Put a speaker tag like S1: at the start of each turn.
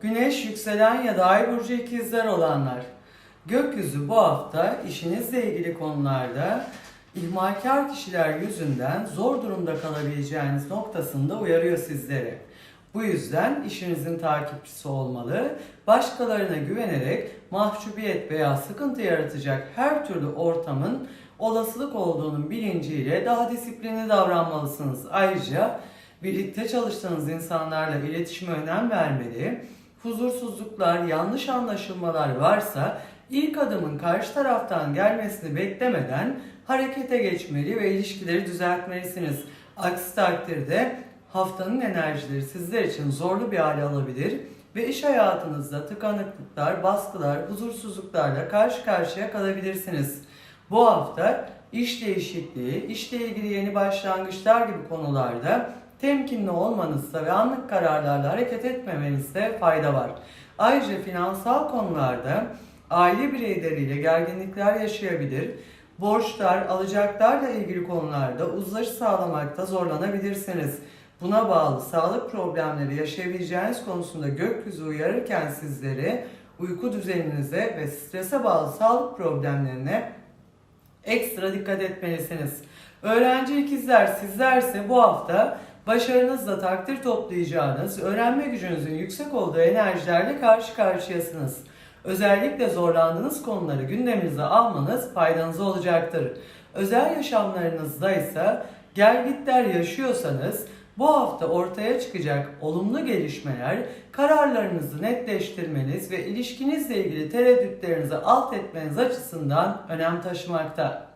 S1: Güneş, yükselen ya da ay burcu ikizler olanlar. Gökyüzü bu hafta işinizle ilgili konularda ihmalkar kişiler yüzünden zor durumda kalabileceğiniz noktasında uyarıyor sizleri. Bu yüzden işinizin takipçisi olmalı, başkalarına güvenerek mahcubiyet veya sıkıntı yaratacak her türlü ortamın olasılık olduğunun bilinciyle daha disiplinli davranmalısınız. Ayrıca birlikte çalıştığınız insanlarla iletişime önem vermeli, huzursuzluklar, yanlış anlaşılmalar varsa ilk adımın karşı taraftan gelmesini beklemeden harekete geçmeli ve ilişkileri düzeltmelisiniz. Aksi takdirde haftanın enerjileri sizler için zorlu bir hale alabilir ve iş hayatınızda tıkanıklıklar, baskılar, huzursuzluklarla karşı karşıya kalabilirsiniz. Bu hafta iş değişikliği, işle ilgili yeni başlangıçlar gibi konularda temkinli olmanızda ve anlık kararlarla hareket etmemenizde fayda var. Ayrıca finansal konularda aile bireyleriyle gerginlikler yaşayabilir, borçlar, alacaklarla ilgili konularda uzlaşı sağlamakta zorlanabilirsiniz. Buna bağlı sağlık problemleri yaşayabileceğiniz konusunda gökyüzü uyarırken sizleri uyku düzeninize ve strese bağlı sağlık problemlerine ekstra dikkat etmelisiniz. Öğrenci ikizler sizlerse bu hafta başarınızla takdir toplayacağınız, öğrenme gücünüzün yüksek olduğu enerjilerle karşı karşıyasınız. Özellikle zorlandığınız konuları gündeminize almanız faydanıza olacaktır. Özel yaşamlarınızda ise gelgitler yaşıyorsanız bu hafta ortaya çıkacak olumlu gelişmeler kararlarınızı netleştirmeniz ve ilişkinizle ilgili tereddütlerinizi alt etmeniz açısından önem taşımakta.